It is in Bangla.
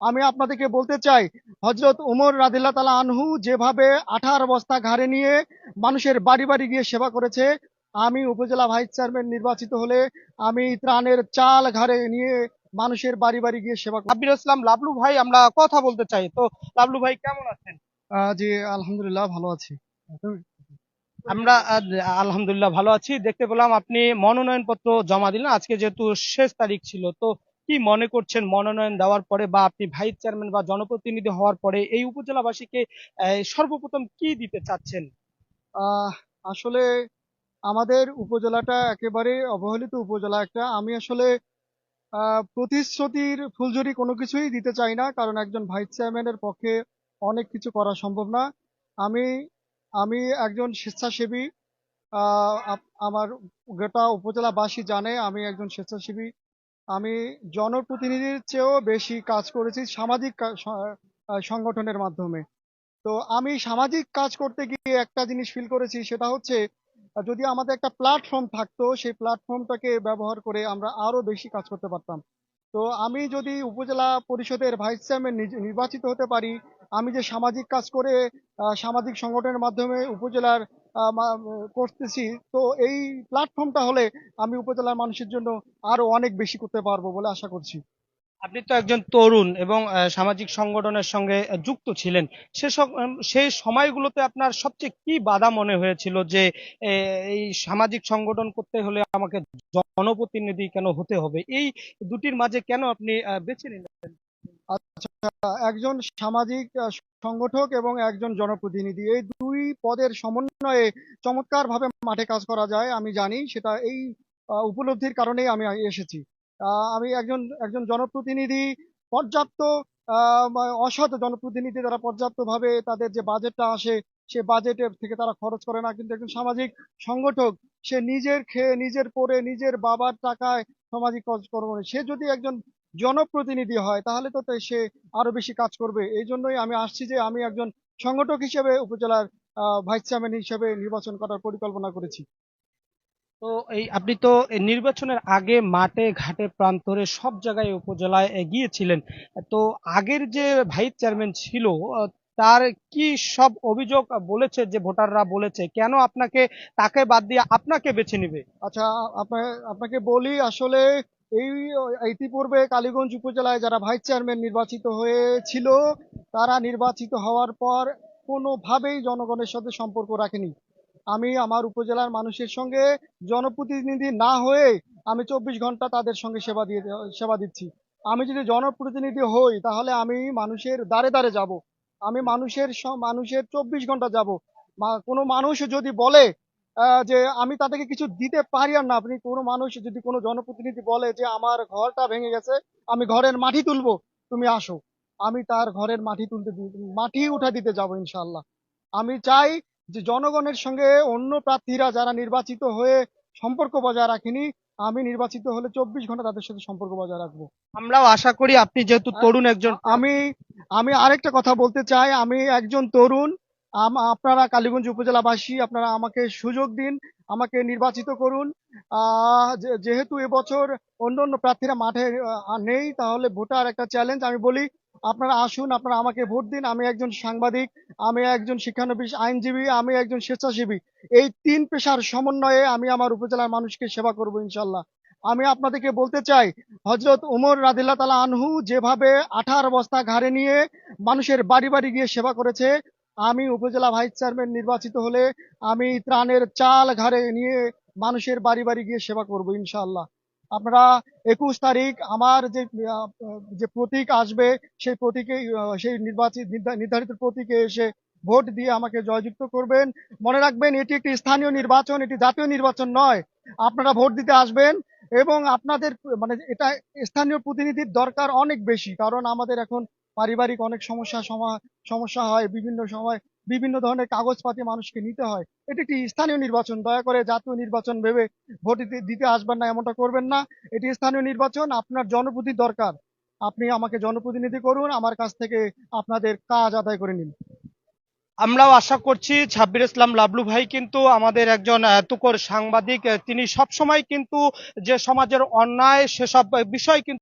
আমি আপনাদেরকে বলতে চাই হজরত উমর রাদিল্লা তালা আনহু যেভাবে আঠার বস্তা ঘাড়ে নিয়ে মানুষের বাড়ি বাড়ি গিয়ে সেবা করেছে আমি উপজেলা ভাইস চেয়ারম্যান নির্বাচিত হলে আমি ত্রাণের চাল ঘাড়ে নিয়ে মানুষের বাড়ি বাড়ি গিয়ে সেবা করব আবির ইসলাম লাবলু ভাই আমরা কথা বলতে চাই। তো লাবলু ভাই কেমন আছেন? জি আলহামদুলিল্লাহ ভালো আছি। আমরা আলহামদুলিল্লাহ ভালো আছি। দেখতে পেলাম আপনি মনোনয়ন পত্র জমা দিলেন। আজকে যেহেতু শেষ তারিখ ছিল তো কি মনে করছেন মনোনয়ন দেওয়ার পরে বা আপনি ভাইস চেয়ারম্যান বা জনপ্রতিনিধি হওয়ার পরে এই উপজেলাবাসীকে সর্বপ্রথম কি দিতে চাচ্ছেন? আসলে আমাদের উপজেলাটা একেবারে অবহেলিত উপজেলা একটা। আমি আসলে প্রতিশ্রুতির ফুলঝুরি কোনো কিছুই দিতে চাই না, কারণ একজন ভাইস চেয়ারম্যানের পক্ষে অনেক কিছু করা সম্ভব না। আমি আমি একজন স্বেচ্ছাসেবী আমার গোটা উপজেলাবাসী জানে, আমি একজন স্বেচ্ছাসেবী। আমি জনপ্রতিনিধির চেয়েও বেশি কাজ করেছি সামাজিক সংগঠনের মাধ্যমে। তো আমি সামাজিক কাজ করতে গিয়ে একটা জিনিস ফিল করেছি, সেটা হচ্ছে, যদি আমাদের একটা প্ল্যাটফর্ম থাকতো, সেই প্ল্যাটফর্মটাকে ব্যবহার করে আমরা আরও বেশি কাজ করতে পারতাম। তো আমি যদি উপজেলা পরিষদের ভাইস চেয়ারম্যান নির্বাচিত হতে পারি, আমি যে সামাজিক কাজ করে সামাজিক সংগঠনের মাধ্যমে উপজেলার করতেছি। তো এই প্ল্যাটফর্মটা হলে আমি উপজেলার মানুষের জন্য আরও অনেক বেশি করতে পারব বলে আশা করছি। আপনি তো একজন তরুণ এবং সামাজিক সংগঠনের সঙ্গে যুক্ত ছিলেন। সেই সময়গুলোতে আপনার সবচেয়ে কি বাধা মনে হয়েছিল যে এই সামাজিক সংগঠন করতে হলে আমাকে জনপ্রতিনিধি কেন হতে হবে? এই দুটির মাঝে কেন আপনি বেছে নিলেন? আহ, একজন সামাজিক সংগঠক এবং একজন জনপ্রতিনিধি এই দুই পদের সমন্বয়ে চমৎকার ভাবে মাঠে কাজ করা যায় আমি জানি সেটা এই উপলব্ধির কারণেই আমি এসেছি আমি একজন একজন জনপ্রতিনিধি পর্যাপ্ত অসৎ জনপ্রতিনিধি তারা পর্যাপ্ত ভাবে তাদের যে বাজেটটা আসে সে বাজেটের থেকে তারা খরচ করে না কিন্তু একজন সামাজিক সংগঠক সে নিজের খেয়ে নিজের পরে নিজের বাবার টাকায় সামাজিক কাজকর্ম করে। সে যদি একজন জনপ্রতিনিধি হয় তাহলে তো সে আরও বেশি কাজ করবে। এই জন্যই আমি আসছি যে আমি একজন সংগঠক হিসেবে উপজেলার ভাইস চেয়ারম্যান হিসেবে নির্বাচন করার পরিকল্পনা করেছি। তো এই আপনি তো নির্বাচনের আগে মাঠে ঘাটে প্রান্তরে সব জায়গায় উপজেলায় গিয়েছিলেন তো আগের যে ভাইস চেয়ারম্যান ছিল তার কি সব অভিযোগ বলেছে যে ভোটাররা বলেছে? কেন আপনাকে তাকে বাদ দিয়ে আপনাকে বেছে নিবে? আচ্ছা আপনাকে বলি আসলে এই ইতিপূর্বে কালীগঞ্জ উপজেলায় যারা ভাইস চেয়ারম্যান নির্বাচিত হয়েছিল, তারা নির্বাচিত হওয়ার পর কোনোভাবেই জনগণের সাথে সম্পর্ক রাখেনি। আমি আমার উপজেলার মানুষের সঙ্গে জনপ্রতিনিধি না হয়ে আমি চব্বিশ ঘণ্টা তাদের সঙ্গে সেবা দিয়ে, সেবা দিচ্ছি। আমি যদি জনপ্রতিনিধি হই, তাহলে আমি মানুষের দ্বারে দ্বারে যাব। আমি মানুষের মানুষের চব্বিশ ঘণ্টা যাব। কোনো মানুষ যদি বলে যে আমি তাদেরকে কিছু দিতে পারি আর না। আপনি কোনো মানুষ যদি কোনো জনপ্রতিনিধি বলে যে আমার ঘরটা ভেঙে গেছে আমি ঘরের মাটি তুলবো তুমি আসো। আমি তার ঘরের মাটি তুলতে মাটি উঠা দিতে যাব ইনশাল্লাহ আমি চাই যে জনগণের সঙ্গে অন্য প্রার্থীরা যারা নির্বাচিত হয়ে সম্পর্ক বজায় রাখেনি আমি নির্বাচিত হলে চব্বিশ ঘণ্টা তাদের সাথে সম্পর্ক বজায় রাখব। আমরাও আশা করি আপনি যেহেতু তরুণ একজন আমি আমি আরেকটা কথা বলতে চাই। আমি একজন তরুণ আপনারা কালীগঞ্জ উপজেলাবাসী, আপনারা আমাকে সুযোগ দিন, আমাকে নির্বাচিত করুন। যেহেতু এবছর অন্য অন্য প্রার্থীরা মাঠে নেই, তাহলে ভোটার একটা চ্যালেঞ্জ আমি বলি, আপনারা আসুন, আপনারা আমাকে ভোট দিন, আমি একজন সাংবাদিক, আমি একজন শিক্ষানবিশ, আইনজীবী, আমি একজন স্বেচ্ছাসেবী। এই তিন পেশার সমন্বয়ে আমি আমার উপজেলার মানুষকে সেবা করব ইনশাল্লাহ আমি আপনাদেরকে বলতে চাই হজরত উমর রাদিল্লা তালা আনহু যেভাবে আঠার বস্তা ঘাড়ে নিয়ে মানুষের বাড়ি বাড়ি গিয়ে সেবা করেছে আমি উপজেলা ভাইস চেয়ারম্যান নির্বাচিত হলে আমি ত্রাণের চাল ঘাড়ে নিয়ে মানুষের বাড়ি বাড়ি গিয়ে সেবা করব ইনশাআল্লাহ। আপনারা একুশ তারিখ আমার যে যে প্রতীক আসবে, সেই প্রতীকে, সেই নির্বাচিত নির্ধারিত প্রতীকে এসে ভোট দিয়ে আমাকে জয়যুক্ত করবেন। মনে রাখবেন, এটি একটি স্থানীয় নির্বাচন, এটি জাতীয় নির্বাচন নয়। আপনারা ভোট দিতে আসবেন এবং আপনাদের মানে এটা স্থানীয় প্রতিনিধির দরকার অনেক বেশি, কারণ আমাদের এখন পারিবারিক অনেক সমস্যা সমস্যা হয়, বিভিন্ন সময় বিভিন্ন ধরনের কাগজপাতি মানুষকে নিতে হয়। এটি একটি স্থানীয় নির্বাচন। দয়া করে জাতীয় নির্বাচন ভেবে ভোট দিতে আসবেন না, এমনটা করবেন না। এটি স্থানীয় নির্বাচন, আপনার জনপ্রতি দরকার। আপনি আমাকে জনপ্রতিনিধি করুন, আমার কাছ থেকে আপনাদের কাজ আদায় করে নিন। আমরাও আশা করছি ছাব্বির ইসলাম লাবলু ভাই কিন্তু আমাদের একজন তুখোর সাংবাদিক তিনি সবসময় কিন্তু যে সমাজের অন্যায়, সেসব বিষয় কিন্তু